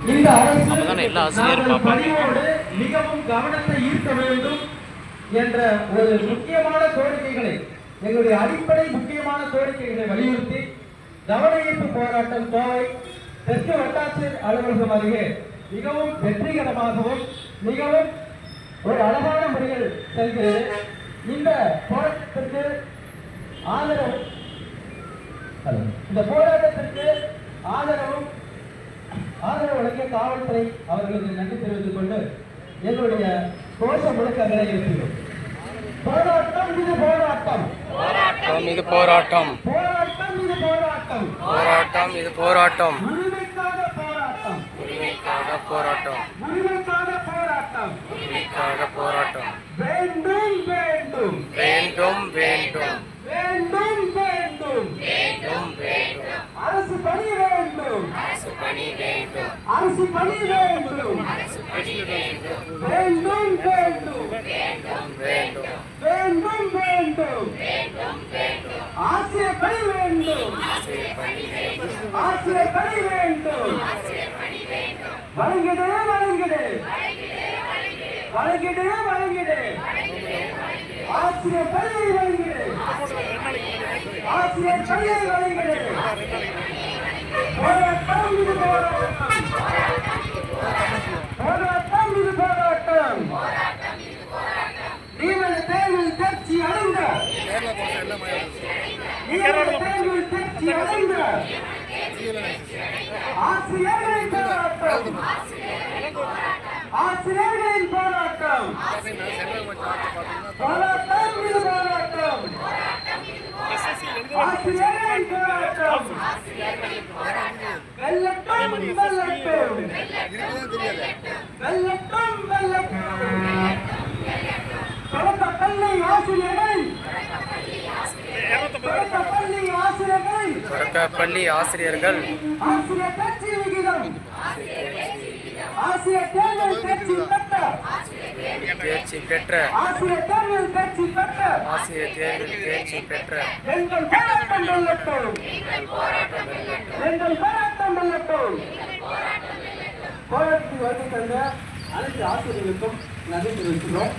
இந்த அரசு அப்பதானே எல்லா ஆசிரியரும் பார்ப்பாங்க. பணியோடு மிகவும் கவனத்தை ஈர்க்க வேண்டும் என்ற ஒரு முக்கியமான கோரிக்கைகளை எங்களுடைய அடிப்படை முக்கியமான கோரிக்கைகளை வலியுறுத்தி கவன ஈர்ப்பு போராட்டம் கோவை தெற்கு வட்டாட்சியர் அலுவலகம் அருகே மிகவும் வெற்றிகரமாகவும் மிகவும் ஒரு அழகான முறையில் செல்கிறது இந்த போராட்டத்திற்கு ஆதரவு. இந்த போராட்டத்திற்கு ஆதரவும் ஆதரவு வழங்கிய காவல்துறை அவர்களுக்கு நன்றி தெரிவித்துக் கொண்டு எங்களுடைய கோஷ முழக்கங்களை எழுப்பினோம் போராட்டம் இது போராட்டம். போராட்டம் இது போராட்டம். போராட்டம் இது போராட்டம். போராட்டம் இது போராட்டம். போராட்டம். போராட்டம். போராட்டம். அரசு பணி வேண்டும். வேண்டும் வேண்டும். வேண்டும் வேண்டும். வேண்டும் பணி வேண்டும். ஆசிரியர் பணி வேண்டும். வழங்கிடு வழங்கிடு. வழங்கிடு வழங்கிடு. ஆசிரியர் பணியை வழங்கிடு. ஆசிரியர் பணியை வழங்கிடு போராட்டம் இது போராட்டம் போராட்டம் இது போராட்டம் நியமன தேர்வில் தேர்ச்சி அடைந்த நியமன தேர்வில் தேர்ச்சி அடைந்த ஆசிரியர்களின் போராட்டம் ஆசிரியர்களின் போராட்டம் போராட்டம் இது போராட்டம் ஆசிரியர்களின் போராட்டம் வெல்லட்டும் வெல்லட்டும் வெல்லட்டும் வெல்லட்டும் பள்ளி ஆசிரியர்கள் தேர்ச்சி பெற்ற ஆசிரியர் தேர்வில் தேர்ச்சி பெற்ற போராட்டத்தில் வந்து தந்த அனைத்து ஆசிரியர்களுக்கும் நன்றி தெரிவிக்கிறோம்